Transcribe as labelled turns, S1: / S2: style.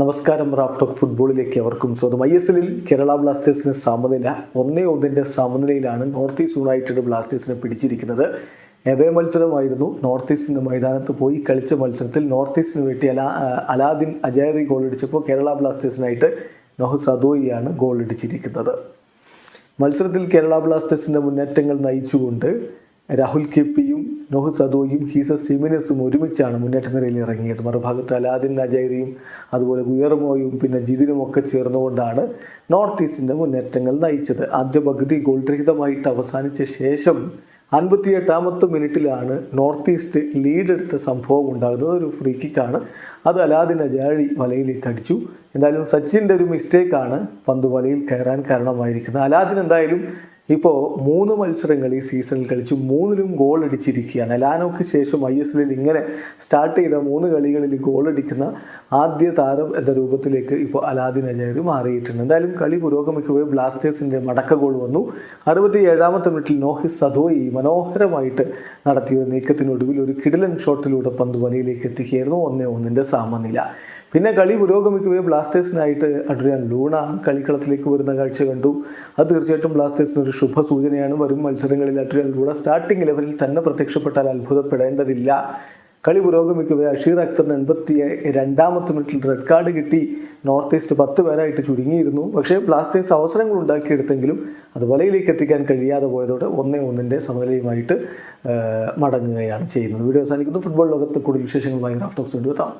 S1: നമസ്കാരം Raf talk ഫുട്ബോളിലേക്ക് അവർക്കും സ്വന്തം ഐ എസ് എല്ലിൽ കേരള ബ്ലാസ്റ്റേഴ്സിന് സമനില ഒന്നേ ഒന്നിന്റെ സമനിലയിലാണ് നോർത്ത് ഈസ്റ്റ് യുണൈറ്റഡ് ബ്ലാസ്റ്റേഴ്സിനെ പിടിച്ചിരിക്കുന്നത്. എവേ മത്സരമായിരുന്നു. നോർത്ത് ഈസ്റ്റിന്റെ മൈതാനത്ത് പോയി കളിച്ച മത്സരത്തിൽ നോർത്ത് ഈസ്റ്റിന് വേണ്ടി അലാ അലാദിൻ അജയറി ഗോളടിച്ചപ്പോൾ കേരള ബ്ലാസ്റ്റേഴ്സിനായിട്ട് നൊഹ് സദോയിയാണ് ഗോളടിച്ചിരിക്കുന്നത് മത്സരത്തിൽ കേരള ബ്ലാസ്റ്റേഴ്സിന്റെ മുന്നേറ്റങ്ങൾ നയിച്ചുകൊണ്ട് രാഹുൽ കെ പിയും നോഹ് സദോയും ഹീസ സിമിനസും ഒരുമിച്ചാണ് മുന്നേറ്റ നിരയിൽ ഇറങ്ങിയത്. മറുഭാഗത്ത് അലാദിൻ നജൈറിയും അതുപോലെ ഗുയർമോയും പിന്നെ ജിതിനും ഒക്കെ ചേർന്നുകൊണ്ടാണ് നോർത്ത് ഈസ്റ്റിന്റെ മുന്നേറ്റങ്ങൾ നയിച്ചത്. ആദ്യ പകുതി ഗോൾരഹിതമായിട്ട് അവസാനിച്ച ശേഷം അൻപത്തിയെട്ടാമത്തെ മിനിറ്റിലാണ് നോർത്ത് ഈസ്റ്റ് ലീഡ് എടുത്ത സംഭവം ഉണ്ടാകുന്നത്. ഒരു ഫ്രീ കിക്കാണ്. അത് അലാദിൻ അജാഴി വലയിലേക്ക് അടിച്ചു എന്തായാലും സച്ചിന്റെ ഒരു മിസ്റ്റേക്കാണ് പന്ത് വലയിൽ കയറാൻ കാരണമായിരിക്കുന്നത്. അലാദിൻ എന്തായാലും ഇപ്പോൾ മൂന്ന് മത്സരങ്ങൾ ഈ സീസണിൽ കളിച്ചു. മൂന്നിലും ഗോൾ അടിച്ചിരിക്കുകയാണ്. ലാനോക്ക് ശേഷം ഐ എസ് എല്ലിൽ ഇങ്ങനെ സ്റ്റാർട്ട് ചെയ്ത മൂന്ന് കളികളിൽ ഗോൾ അടിക്കുന്ന ആദ്യ താരം എന്ന രൂപത്തിലേക്ക് ഇപ്പോൾ അലാദിൻ അജയർ മാറിയിട്ടുണ്ട്. എന്തായാലും കളി പുരോഗമിക്കവേ ബ്ലാസ്റ്റേഴ്സിന്റെ മടക്ക ഗോൾ വന്നു. അറുപത്തി ഏഴാമത്തെ മിനിറ്റിൽ നോഹി സദോയി മനോഹരമായിട്ട് നടത്തിയ നീക്കത്തിനൊടുവിൽ ഒരു കിടിലൻ ഷോട്ടിലൂടെ പന്ത് വലയിലേക്ക് എത്തിക്കുകയായിരുന്നു. ഒന്നേ ഒന്നിന്റെ സമനില. പിന്നെ കളി പുരോഗമിക്കുകയും ബ്ലാസ്റ്റേഴ്സിനായിട്ട് അഡ്രിയൻ ലൂണ കളിക്കളത്തിലേക്ക് വരുന്ന കാഴ്ച കണ്ടു. അത് തീർച്ചയായിട്ടും ബ്ലാസ്റ്റേഴ്സിന് ഒരു ശുഭ സൂചനയാണ് വരും മത്സരങ്ങളിൽ അഡ്രിയൻ ലൂണ സ്റ്റാർട്ടിംഗ് ലെവലിൽ തന്നെ പ്രത്യക്ഷപ്പെട്ടാൽ അത്ഭുതപ്പെടേണ്ടതില്ല. കളി പുരോഗമിക്കവേ അഷീർ അക്തറിന് എൺപത്തി രണ്ടാമത്തെ മിനിറ്റിൽ റെഡ് കാർഡ് കിട്ടി. നോർത്ത് ഈസ്റ്റ് പത്ത് പേരായിട്ട് ചുരുങ്ങിയിരുന്നു. പക്ഷേ ബ്ലാസ്റ്റേഴ്സ് അവസരങ്ങൾ ഉണ്ടാക്കിയെടുത്തെങ്കിലും അത് വലയിലേക്ക് എത്തിക്കാൻ കഴിയാതെ പോയതോടെ ഒന്നേ ഒന്നിന്റെ സമനിലയുമായിട്ട് മടങ്ങുകയാണ് ചെയ്യുന്നത്. വീഡിയോ അവസാനിക്കുന്നു. ഫുട്ബോൾ ലോകത്ത് കൂടുതൽ വിശേഷങ്ങളുമായി റാഫ്റ്റോക്സ് കൊണ്ടുവെത്താം